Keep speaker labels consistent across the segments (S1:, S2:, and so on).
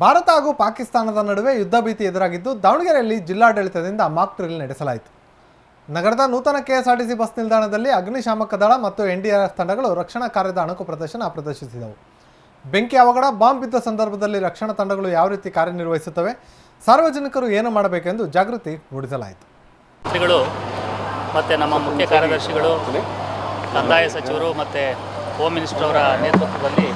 S1: ಭಾರತ ಹಾಗೂ ಪಾಕಿಸ್ತಾನದ ನಡುವೆ ಯುದ್ಧ ಭೀತಿ ಎದುರಾಗಿದ್ದು, ದಾವಣಗೆರೆಯಲ್ಲಿ ಜಿಲ್ಲಾಡಳಿತದಿಂದ ಮಾಕ್ ಡ್ರಿಲ್ ನಡೆಸಲಾಯಿತು. ನಗರದ ನೂತನ ಕೆಎಸ್ಆರ್ಟಿಸಿ ಬಸ್ ನಿಲ್ದಾಣದಲ್ಲಿ ಅಗ್ನಿಶಾಮಕ ದಳ ಮತ್ತು ಎನ್ಡಿಆರ್ಎಫ್ ತಂಡಗಳು ರಕ್ಷಣಾ ಕಾರ್ಯದ ಅಣುಕು ಪ್ರದರ್ಶನ ಪ್ರದರ್ಶಿಸಿದವು. ಬೆಂಕಿ ಅವಘಡ, ಬಾಂಬ್ ಬಿದ್ದ ಸಂದರ್ಭದಲ್ಲಿ ರಕ್ಷಣಾ ತಂಡಗಳು ಯಾವ ರೀತಿ ಕಾರ್ಯನಿರ್ವಹಿಸುತ್ತವೆ, ಸಾರ್ವಜನಿಕರು ಏನು ಮಾಡಬೇಕೆಂದು ಜಾಗೃತಿ ಮೂಡಿಸಲಾಯಿತು.
S2: ಮತ್ತು ನಮ್ಮ ಮುಖ್ಯ ಕಾರ್ಯದರ್ಶಿಗಳು, ಕಂದಾಯ ಸಚಿವರು ಮತ್ತು ಹೋಮ್ ಮಿನಿಸ್ಟರ್ ಅವರ ನೇತೃತ್ವದಲ್ಲಿ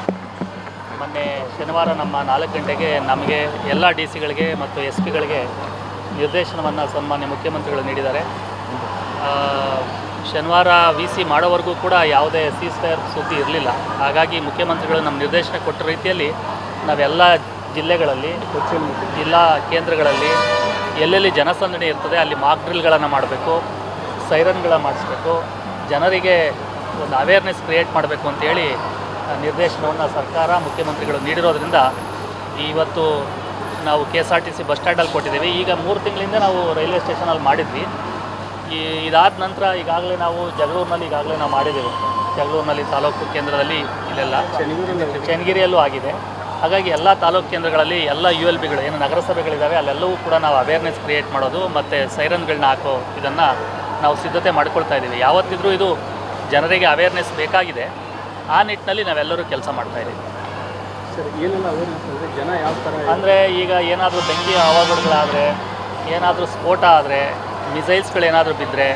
S2: ಮೊನ್ನೆ ಶನಿವಾರ ನಮ್ಮ ನಾಲ್ಕು ಗಂಟೆಗೆ ನಮಗೆ ಎಲ್ಲ ಡಿ ಸಿಗಳಿಗೆ ಮತ್ತು ಎಸ್ ಪಿಗಳಿಗೆ ನಿರ್ದೇಶನವನ್ನು ಸನ್ಮಾನ್ಯ ಮುಖ್ಯಮಂತ್ರಿಗಳು ನೀಡಿದ್ದಾರೆ. ಶನಿವಾರ ವಿ ಸಿ ಮಾಡೋವರೆಗೂ ಕೂಡ ಯಾವುದೇ ಸೀಸ್ ಫೈರ್ ಸುದ್ದಿ ಇರಲಿಲ್ಲ. ಹಾಗಾಗಿ ಮುಖ್ಯಮಂತ್ರಿಗಳು ನಮ್ಮ ನಿರ್ದೇಶನ ಕೊಟ್ಟ ರೀತಿಯಲ್ಲಿ ನಾವೆಲ್ಲ ಜಿಲ್ಲೆಗಳಲ್ಲಿ, ಜಿಲ್ಲಾ ಕೇಂದ್ರಗಳಲ್ಲಿ ಎಲ್ಲೆಲ್ಲಿ ಜನಸಂದಣಿ ಇರ್ತದೆ ಅಲ್ಲಿ ಮಾಕ್ ಡ್ರಿಲ್ಗಳನ್ನು ಮಾಡಬೇಕು ಸೈರನ್ಗಳ ಮಾಡಿಸ್ಬೇಕು, ಜನರಿಗೆ ಒಂದು ಅವೇರ್ನೆಸ್ ಕ್ರಿಯೇಟ್ ಮಾಡಬೇಕು ಅಂತೇಳಿ ನಿರ್ದೇಶನವನ್ನು ಸರ್ಕಾರ ಮುಖ್ಯಮಂತ್ರಿಗಳು ನೀಡಿರೋದ್ರಿಂದ ಇವತ್ತು ನಾವು K S R T C bus ಸ್ಟ್ಯಾಂಡಲ್ಲಿ ಕೊಟ್ಟಿದ್ದೀವಿ. ಈಗ ಮೂರು ತಿಂಗಳಿಂದ ನಾವು ರೈಲ್ವೆ ಸ್ಟೇಷನಲ್ಲಿ ಮಾಡಿದ್ವಿ. ಈ ಇದಾದ ನಂತರ ಈಗಾಗಲೇ ನಾವು ಜಗಳೂರಿನಲ್ಲಿ ಈಗಾಗಲೇ ನಾವು ಮಾಡಿದ್ದೀವಿ. ಜಗಳೂರಿನಲ್ಲಿ ತಾಲೂಕು ಕೇಂದ್ರದಲ್ಲಿ ಇಲ್ಲೆಲ್ಲ ಚನ್ನಗಿರಿಯಲ್ಲೂ ಆಗಿದೆ. ಹಾಗಾಗಿ ಎಲ್ಲ ತಾಲೂಕು ಕೇಂದ್ರಗಳಲ್ಲಿ ಎಲ್ಲ ಯು ಎಲ್ ಬಿಗಳು ಏನು ನಗರಸಭೆಗಳಿದ್ದಾವೆ ಅಲ್ಲೆಲ್ಲವೂ ಕೂಡ ನಾವು ಅವೇರ್ನೆಸ್ ಕ್ರಿಯೇಟ್ ಮಾಡೋದು ಮತ್ತು ಸೈರನ್ಗಳನ್ನ ಹಾಕೋ ಇದನ್ನು ನಾವು ಸಿದ್ಧತೆ ಮಾಡ್ಕೊಳ್ತಾ ಇದ್ದೀವಿ. ಯಾವತ್ತಿದ್ರೂ ಇದು ಜನರಿಗೆ ಅವೇರ್ನೆಸ್ ಬೇಕಾಗಿದೆ. ಆ ನಿಟ್ಟಿನಲ್ಲಿ ನಾವೆಲ್ಲರೂ ಕೆಲಸ ಮಾಡ್ತಾ ಇದ್ದೀವಿ.
S3: ಜನ ಯಾವ ಥರ
S2: ಅಂದರೆ ಈಗ ಏನಾದರೂ ಬೆಂಕಿ ಅವಘಡಗಳಾದರೆ ಏನಾದರೂ ಸ್ಫೋಟ ಆದರೆ ಮಿಸೈಲ್ಸ್ಗಳೇನಾದರೂ ಬಿದ್ದರೆ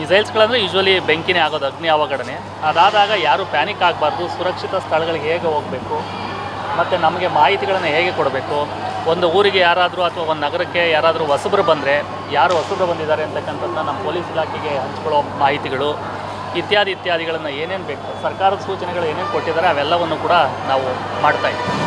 S2: ಮಿಸೈಲ್ಸ್ಗಳಂದರೆ ಯೂಶ್ವಲಿ ಬೆಂಕಿನೇ ಆಗೋದು ಅಗ್ನಿ ಅವಘಡನೆ ಅದಾದಾಗ ಯಾರೂ ಪ್ಯಾನಿಕ್ ಆಗಬಾರ್ದು ಸುರಕ್ಷಿತ ಸ್ಥಳಗಳಿಗೆ ಹೇಗೆ ಹೋಗಬೇಕು ಮತ್ತು ನಮಗೆ ಮಾಹಿತಿಗಳನ್ನು ಹೇಗೆ ಕೊಡಬೇಕು ಒಂದು ಊರಿಗೆ ಯಾರಾದರೂ ಅಥವಾ ಒಂದು ನಗರಕ್ಕೆ ಯಾರಾದರೂ ಹೊಸಬ್ರು ಬಂದರೆ ಯಾರು ಹೊಸಬ್ರು ಬಂದಿದ್ದಾರೆ ಅಂತಕ್ಕಂಥದ್ದನ್ನ ನಮ್ಮ ಪೊಲೀಸ್ ಇಲಾಖೆಗೆ ಹಂಚ್ಕೊಳ್ಳೋ ಮಾಹಿತಿಗಳು ಇತ್ಯಾದಿ ಇತ್ಯಾದಿಗಳನ್ನು ಏನೇನು ಬೇಕು ಸರ್ಕಾರದ ಸೂಚನೆಗಳು ಏನೇನು ಕೊಟ್ಟಿದ್ದಾರೆ ಅವೆಲ್ಲವನ್ನು ಕೂಡ ನಾವು ಮಾಡ್ತಾ ಇದ್ದೀವಿ.